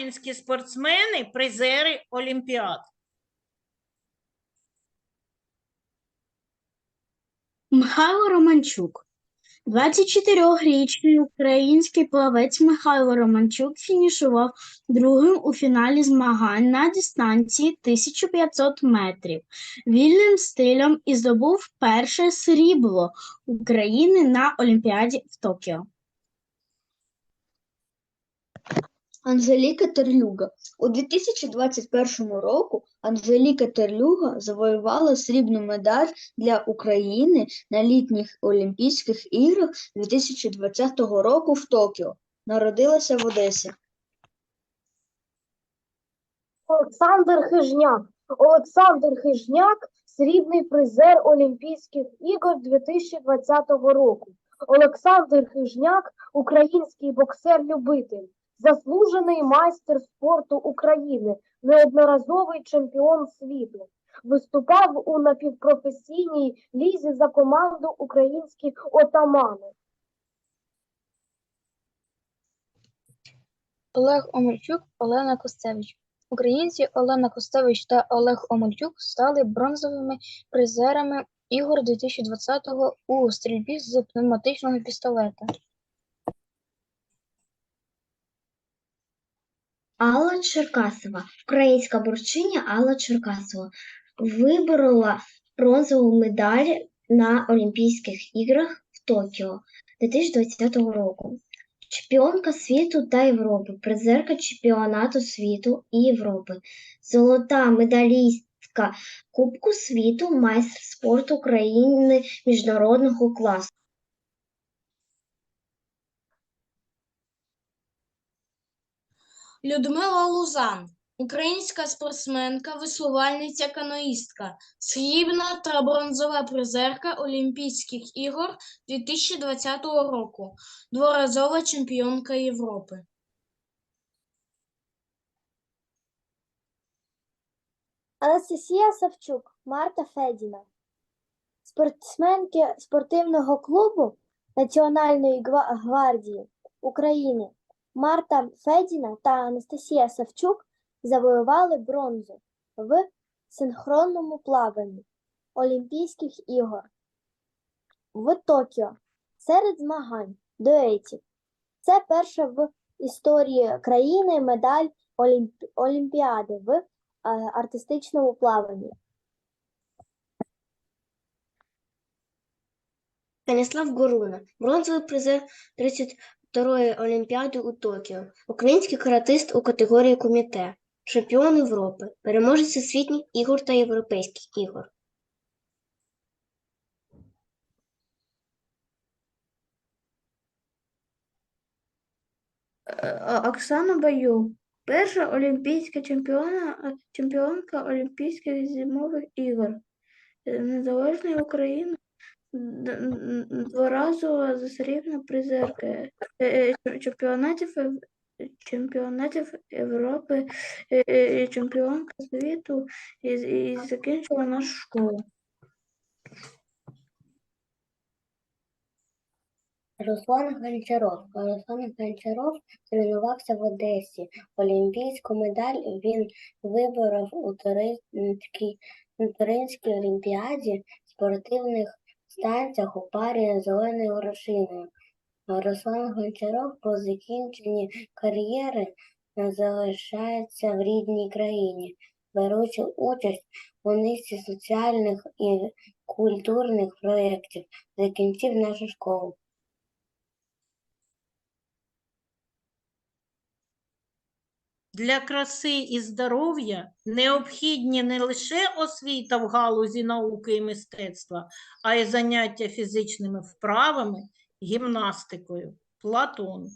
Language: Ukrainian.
українські спортсмени, призери Олімпіад? Михайло Романчук. 24-річний український плавець Михайло Романчук фінішував другим у фіналі змагань на дистанції 1500 метрів вільним стилем і здобув перше срібло України на Олімпіаді в Токіо. Анжеліка Терлюга. У 2021 року Анжеліка Терлюга завоювала срібну медаль для України на літніх Олімпійських іграх 2020 року в Токіо. Народилася в Одесі. Олександр Хижняк. Олександр Хижняк срібний призер Олімпійських ігор 2020 року. Олександр Хижняк український боксер-любитель, заслужений майстер спорту України, неодноразовий чемпіон світу. Виступав у напівпрофесійній лізі за команду українські отамани. Олег Омельчук, Олена Костевич. Українці Олена Костевич та Олег Омельчук стали бронзовими призерами ігор 2020-го у стрільбі з пневматичного пістолета. Алла Черкасова, українська борчиня Алла Черкасова, виборола бронзову медаль на Олімпійських іграх в Токіо 2020 року. Чемпіонка світу та Європи, призерка чемпіонату світу і Європи, золота медалістка Кубку світу, майстер спорту України міжнародного класу. Людмила Лузан, українська спортсменка, веслувальниця, каноїстка, срібна та бронзова призерка Олімпійських ігор 2020 року, дворазова чемпіонка Європи. Анастасія Савчук, Марта Федіна. Спортсменки спортивного клубу Національної гвардії України Марта Федіна та Анастасія Савчук завоювали бронзу в синхронному плаванні Олімпійських ігор в Токіо серед змагань дуетів. Це перша в історії країни медаль Олімпі... Олімпіади в е, артистичному плаванні. Станіслав Горуна, бронзовий призер 32-ї Олімпіади у Токіо, український каратист у категорії куміте, чемпіон Європи, переможець всесвітніх ігор та європейських ігор. Е, Оксана Баюк, перша олімпійська чемпіона, чемпіонка Олімпійських зимових ігор Е, Незалежної України, дворазова засрібна призерка чемпіонатів, чемпіонатів Європи, чемпіонка світу і, і закінчила нашу школу. Руслан Гончаров. Руслан Гончаров тренувався в Одесі. Олімпійську медаль він виборов у Туринській олімпіаді спортивних станціях у парі з Оленою. Руслан Гончаров по закінченні кар'єри залишається в рідній країні, беручи участь у низці соціальних і культурних проєктів, закінчив нашу школу. Для краси і здоров'я необхідні не лише освіта в галузі науки і мистецтва, а й заняття фізичними вправами, гімнастикою. Платон.